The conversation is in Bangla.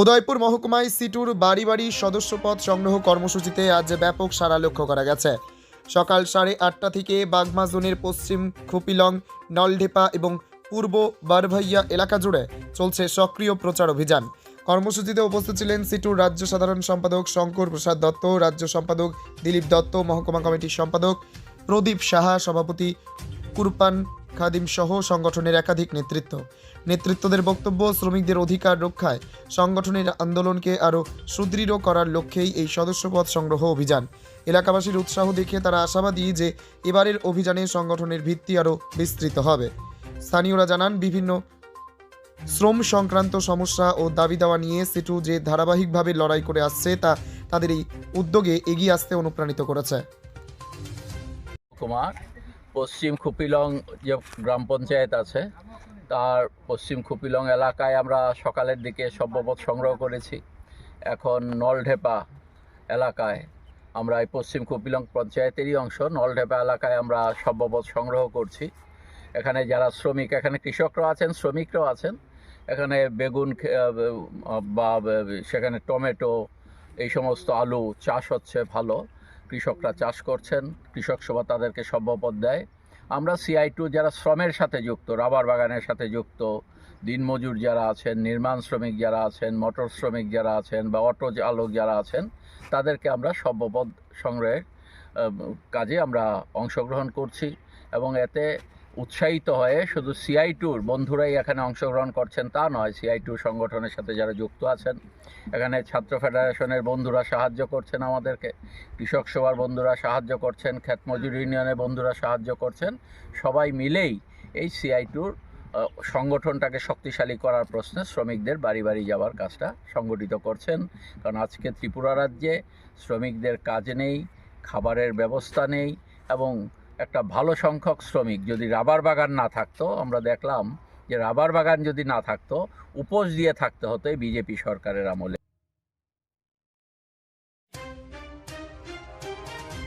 উদয়পুর মহকুমায় সিটুর বাড়ি বাড়ি সদস্যপদ সংগ্রহ কর্মসূচিতে আজ ব্যাপক সাড়া লক্ষ্য করা গেছে। সকাল সাড়ে আটটা থেকে বাগমা জোনের পশ্চিম খুপিলং, নলঢেপা এবং পূর্ব বারভাইয়া এলাকা জুড়ে চলছে সক্রিয় প্রচার অভিযান। কর্মসূচিতে উপস্থিত ছিলেন সিটুর রাজ্য সাধারণ সম্পাদক শঙ্কর প্রসাদ দত্ত, রাজ্য সম্পাদক দিলীপ দত্ত, মহকুমা কমিটির সম্পাদক প্রদীপ সাহা, সভাপতি কুরপান খাদিম সহ সংগঠনের একাধিক নেতৃত্ব। নেতৃত্বদের বক্তব্য, শ্রমিকদের অধিকার রক্ষায় সংগঠনের আন্দোলনকে আরও সুদৃঢ় করার লক্ষ্যেই এই সদস্যপদ সংগ্রহ অভিযান। এলাকাবাসীর উৎসাহ দেখে তারা আশাবাদী যে এবারের অভিযানে সংগঠনের ভিত্তি আরও বিস্তৃত হবে। স্থানীয়রা জানান, বিভিন্ন শ্রম সংক্রান্ত সমস্যা ও দাবি দাওয়া নিয়ে সিটু যে ধারাবাহিকভাবে লড়াই করে আসছে, তা তাদের এই উদ্যোগে এগিয়ে আসতে অনুপ্রাণিত করেছে। কুমার পশ্চিম খুপিলং যে গ্রাম পঞ্চায়েত আছে, তার পশ্চিম খুপিলং এলাকায় আমরা সকালের দিকে সভ্যপথ সংগ্রহ করেছি। এখন নলঢেপা এলাকায় আমরা এই পশ্চিম খুপিলং পঞ্চায়েতেরই অংশ, নলঢেপা এলাকায় আমরা সভ্যপথ সংগ্রহ করছি। এখানে যারা শ্রমিক, এখানে কৃষকরাও আছেন, শ্রমিকরাও আছেন। এখানে বেগুন বা, সেখানে টমেটো, এই সমস্ত আলু চাষ হচ্ছে ভালো। কৃষকরা চাষ করছেন, কৃষক সভা তাদেরকে সভ্যপদ দেয়। আমরা সিআই টু যারা শ্রমের সাথে যুক্ত, রাবার বাগানের সাথে যুক্ত দিনমজুর যারা আছেন, নির্মাণ শ্রমিক যারা আছেন, মোটর শ্রমিক যারা আছেন বা অটো চালক যারা আছেন, তাদেরকে আমরা সভ্যপদ সংগ্রহের কাজে আমরা অংশগ্রহণ করছি এবং এতে উৎসাহিত হয়ে শুধু সিআই টুর বন্ধুরাই এখানে অংশগ্রহণ করছেন, তা নয়। সিআই টুর সংগঠনের সাথে যারা যুক্ত আছেন, এখানে ছাত্র ফেডারেশনের বন্ধুরা সাহায্য করছেন আমাদেরকে। কৃষক সভার বন্ধুরা সাহায্য করছেন খ্যাত মজুর ইউনিয়নের বন্ধুরা সাহায্য করছেন। সবাই মিলেই এই সিআই টুর সংগঠনটাকে শক্তিশালী করার প্রশ্নে শ্রমিকদের বাড়ি বাড়ি যাওয়ার কাজটা সংগঠিত করছেন। কারণ আজকে ত্রিপুরা রাজ্যে শ্রমিকদের কাজ নেই, খাবারের ব্যবস্থা নেই এবং একটা ভালো সংখ্যক শ্রমিক যদি রাবার বাগান না থাকতো, আমরা দেখলাম যে রাবার বাগান যদি না থাকতো, উপোস দিয়ে থাকতে হতো বিজেপি সরকারের আমলে।